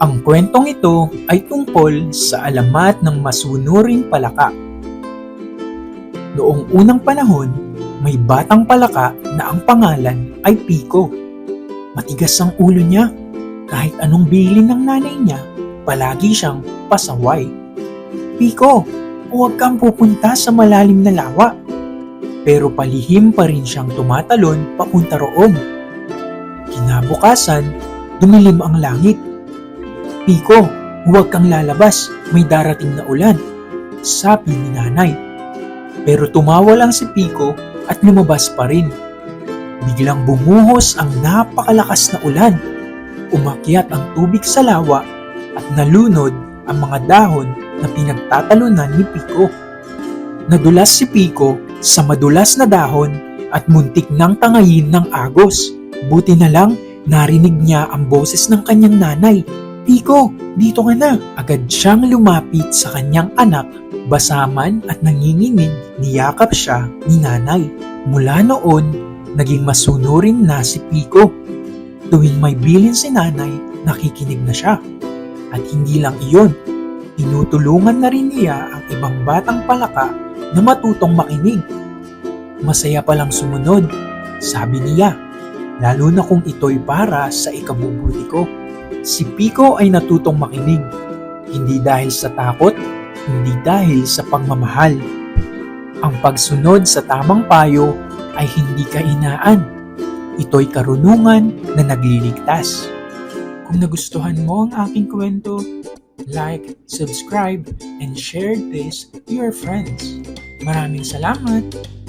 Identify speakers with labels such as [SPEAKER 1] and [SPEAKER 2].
[SPEAKER 1] Ang kwentong ito ay tungkol sa alamat ng masunuring palaka. Noong unang panahon, may batang palaka na ang pangalan ay Pico. Matigas ang ulo niya. Kahit anong bilin ng nanay niya, palagi siyang pasaway. Pico, huwag kang pupunta sa malalim na lawa. Pero palihim pa rin siyang tumatalon papunta roon. Kinabukasan, dumilim ang langit. Pico, huwag kang lalabas, may darating na ulan. Sabi ni nanay. Pero tumawa lang si Pico at lumabas pa rin. Biglang bumuhos ang napakalakas na ulan. Umakyat ang tubig sa lawa at nalunod ang mga dahon na pinagtatalunan ni Pico. Nadulas si Pico sa madulas na dahon at muntik nang tangayin ng agos. Buti na lang narinig niya ang boses ng kanyang nanay. Pico, dito ka na. Agad siyang lumapit sa kanyang anak, basaman at nanginginig, niyakap siya ni nanay. Mula noon, naging masunurin na si Pico. Tuwing may bilin si nanay, nakikinig na siya. At hindi lang iyon, tinutulungan na rin niya ang ibang batang palaka na matutong makinig. Masaya palang sumunod, sabi niya, lalo na kung ito'y para sa ikabubuti ko. Si Pico ay natutong makinig, hindi dahil sa takot, hindi dahil sa pagmamahal. Ang pagsunod sa tamang payo ay hindi kainaan. Ito'y karunungan na nagliligtas. Kung nagustuhan mo ang aking kwento, like, subscribe, and share this to your friends. Maraming salamat!